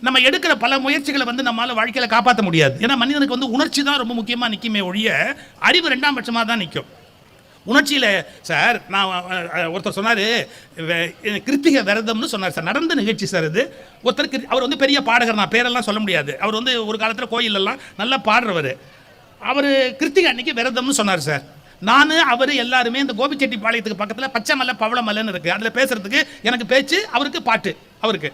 நம்ம எடுக்கிற பல முயற்சிகளை வந்து நம்மளால் வாழ்க்கையில் காப்பாற்ற முடியாது. ஏன்னா மனிதனுக்கு வந்து உணர்ச்சி தான் ரொம்ப முக்கியமாக நிற்குமே ஒழிய அறிவு ரெண்டாம் பட்சமாக தான் நிற்கும் உணர்ச்சியில் சார் நான் ஒருத்தர் சொன்னார் கிருத்திக விரதம்னு சொன்னார். சார் நடந்த நிகழ்ச்சி சார் இது. ஒருத்தர் கிரு- அவர் வந்து பெரிய பாடகர் நான் பேரெல்லாம் சொல்ல முடியாது. அவர் வந்து ஒரு காலத்தில் கோயிலெல்லாம் நல்லா பாடுறவர். அவர் கிருத்திகை அன்னைக்கு விரதம்னு சொன்னார் சார். நான் அவர் எல்லாருமே இந்த கோபிச்செட்டிப்பாளையத்துக்கு பக்கத்தில் பச்சை மலை பவள மலைன்னு இருக்குது அதில் பேசுகிறதுக்கு எனக்கு பேச்சு அவருக்கு பாட்டு அவருக்கு.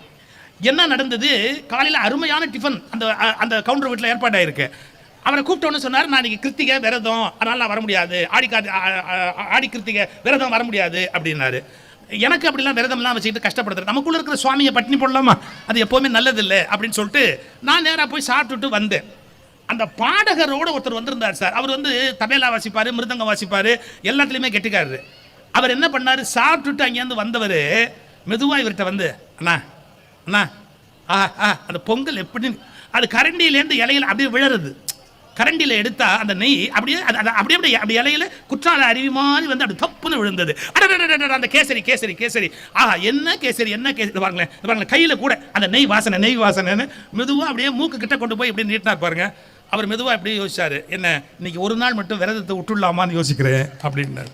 என்ன நடந்தது? காலையில் அருமையான டிஃபன் அந்த அந்த கவுண்டர் வீட்டில் ஏற்பாடாயிருக்கு. அவரை கூப்பிட்டோன்னு சொன்னார் நான் இன்னைக்கு கிருத்திகை விரதம் அதனால் நான் வர முடியாது ஆடி ஆடி கிருத்திகை விரதம் வர முடியாது அப்படின்னாரு. எனக்கு அப்படிலாம் விரதம்லாம் வச்சுக்கிட்டு கஷ்டப்படுறது நமக்குள்ள இருக்கிற சுவாமியை பட்டினி போடலாமா? அது எப்போவுமே நல்லதில்லை அப்படின்னு சொல்லிட்டு நான் நேராக போய் சாப்பிட்டுட்டு வந்தேன். அந்த பாடகரோட ஒருத்தர் வந்திருந்தார் சார். அவர் வந்து தபேலா வாசிப்பார் மிருதங்கம் வாசிப்பார் எல்லாத்துலேயுமே கெட்டுக்காரு அவர் என்ன பண்ணார்? சாப்பிட்டுட்டு அங்கேருந்து வந்தவர் மெதுவாக இவர்கிட்ட வந்து அண்ணா அண்ணா ஆ ஆ அந்த பொங்கல் எப்படின்னு அது கரண்டியிலேருந்து இலையில அப்படியே விழறது. கரண்டியில் எடுத்தால் அந்த நெய் அப்படியே அது அப்படியே அப்படியே அப்படி இலையில குற்றால அருவி மாதிரி வந்து அப்படி தப்புன்னு விழுந்தது. அடடடடடட, அந்த கேசரி கேசரி கேசரி. ஆஹா என்ன கேசரி என்ன கேசரி? பாருங்களேன் பாருங்களேன் கையில் கூட அந்த நெய் வாசனை நெய் வாசனைன்னு மெதுவாக அப்படியே மூக்கு கிட்ட கொண்டு போய் இப்படி நீட்டினார் பாருங்க. அவர் மெதுவாக இப்படி யோசிச்சார். என்ன இன்னைக்கு ஒரு நாள் மட்டும் விரதத்தை விட்டுடலாமான்னு யோசிக்கிறேன் அப்படின்னாரு.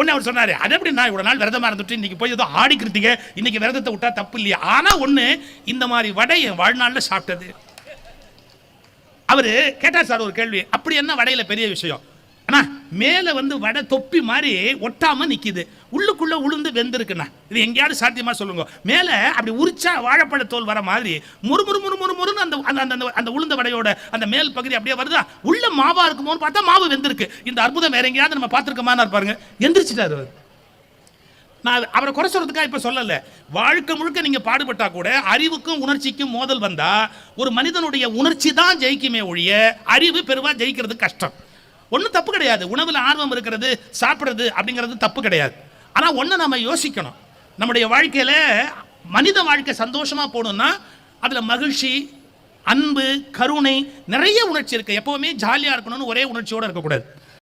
உடனே அவர் சொன்னாரு அது எப்படி நான் இவ்வளோ நாள் விரதமாக இருந்துட்டு இன்னைக்கு போய் ஏதோ ஆடி கிருத்திகை இன்னைக்கு விரதத்தை விட்டா தப்பு இல்லையா. ஆனா ஒண்ணு இந்த மாதிரி வடை என் வாழ்நாள்ல சாப்பிட்டது. அவரு கேட்டார் சார் ஒரு கேள்வி அப்படி என்ன வடையில பெரிய விஷயம்? அண்ணா மேலே வந்து வடை தொப்பி மாதிரி ஒட்டாமல் நிற்கிது உள்ளுக்குள்ளே உளுந்து வெந்திருக்குண்ணா. இது எங்கேயாவது சாத்தியமாக சொல்லுங்க. மேலே அப்படி உரிச்சா வாழைப்பழ தோல் வர மாதிரி முறு முறு முறு முறு முறுன்னு அந்த அந்த அந்த அந்த உளுந்த வடையோட அந்த மேல் பகுதி அப்படியே வருதா? உள்ள மாவாக இருக்குமோன்னு பார்த்தா மாவு வெந்திருக்கு. இந்த அற்புதம் வேற எங்கேயாவது நம்ம பார்த்துருக்கோமான்னு பாருங்க. எந்திரிச்சிட்டாரு அவர். நான் அவரை குறை சொல்கிறதுக்காக இப்போ சொல்லலை. வாழ்க்கை முழுக்க நீங்கள் பாடுபட்டால் கூட அறிவுக்கும் உணர்ச்சிக்கும் மோதல் வந்தால் ஒரு மனிதனுடைய உணர்ச்சி தான் ஜெயிக்குமே ஒழிய அறிவு பெருவாக ஜெயிக்கிறது கஷ்டம். ஒன்றும் தப்பு கிடையாது. உணவில் ஆர்வம் இருக்கிறது சாப்பிட்றது அப்படிங்கிறது தப்பு கிடையாது. ஆனால் ஒன்று நம்ம யோசிக்கணும். நம்முடைய வாழ்க்கையில் மனித வாழ்க்கை சந்தோஷமாக போகணும்னா அதில் மகிழ்ச்சி அன்பு கருணை நிறைய உணர்ச்சி இருக்குது எப்போவுமே ஜாலியாக இருக்கணும்னு ஒரே உணர்ச்சியோடு இருக்கக்கூடாது.